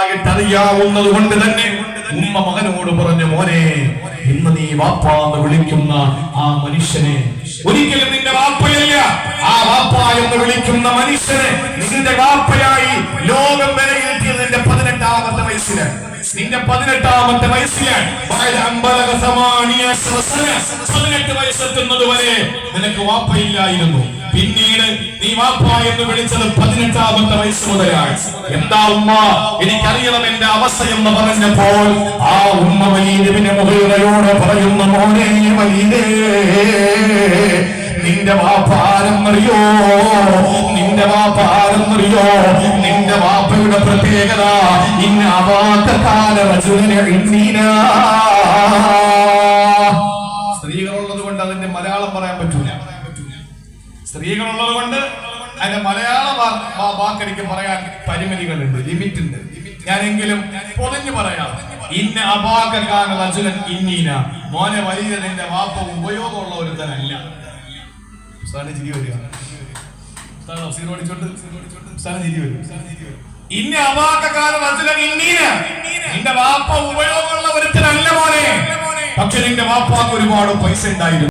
അറിയാവുന്നത് കൊണ്ട് തന്നെ ഉമ്മ മകനോട് പറഞ്ഞു മോനെ ഇന്ന് നീ വാപ്പാന്ന് വിളിക്കുന്ന ആ മനുഷ്യനെ ഒരിക്കലും നിന്റെ വാപ്പയല്ല ആ വാപ്പ എന്ന് വിളിക്കുന്ന മനുഷ്യനെ നിന്റെ വാപ്പയായി ലോകം വിലയിരുത്തിയത് നിന്റെ പതിനെട്ടാമത്തെ വയസ്സിന് നിന്റെ പതിനെട്ടാമത്തെ വയസ്സിലാണ് വയസ്സ് അമ്പലക സമാനിയ സഹസ്ര. പതിനെട്ട് വയസ്സെത്തുന്നത് വരെ നിനക്ക് വാപ്പയില്ലായിരുന്നു പിന്നീട് നീ വാപ്പ എന്ന് വിളിച്ചത് പതിനെട്ടാമത്തെ വയസ്സ് മുതലാണ്. എന്താ ഉമ്മ? എനിക്കറിയണം എന്റെ അവസ്ഥ എന്ന് പറഞ്ഞപ്പോൾ ആ ഉമ്മ വലിയതിനെ മുഹീറയോട് പറയുന്ന മോനെ വലിയതേ നിന്റെ വാപ്പാരെന്നറിയോ? നിന്റെ വാപ്പാരെന്നറിയോ? നിന്റെ വാപ്പയുടെ പ്രത്യേകത ഇന്ന അവാക്കാല സ്ത്രീകളുള്ളത് കൊണ്ട് അതിന്റെ മലയാളം പറയാൻ പറ്റൂല. സ്ത്രീകളുള്ളത് കൊണ്ട് അതിന്റെ മലയാള വാക്കെനിക്ക് പറയാൻ പരിമിതികളുണ്ട് ലിമിറ്റ് ഉണ്ട്. ഞാനെങ്കിലും പൊതിഞ്ഞു പറയാം. ഇന്ന അപാകാന അജുലൻ ഇന്നീന. മോനെ വലിയ നിന്റെ വാപ്പ ഉപയോഗമുള്ള ഒരുത്തനല്ല. ചിരി വരിക. ഇന്ന അപാകാന റജുലൻ ഇന്നീന. നിന്റെ വാപ്പ ഉപയോഗമുള്ള ഒരുത്തനല്ല മോനെ. പക്ഷെ നിന്റെ വാപ്പാക്ക് ഒരുപാട് പൈസ ഉണ്ടായിരുന്നു.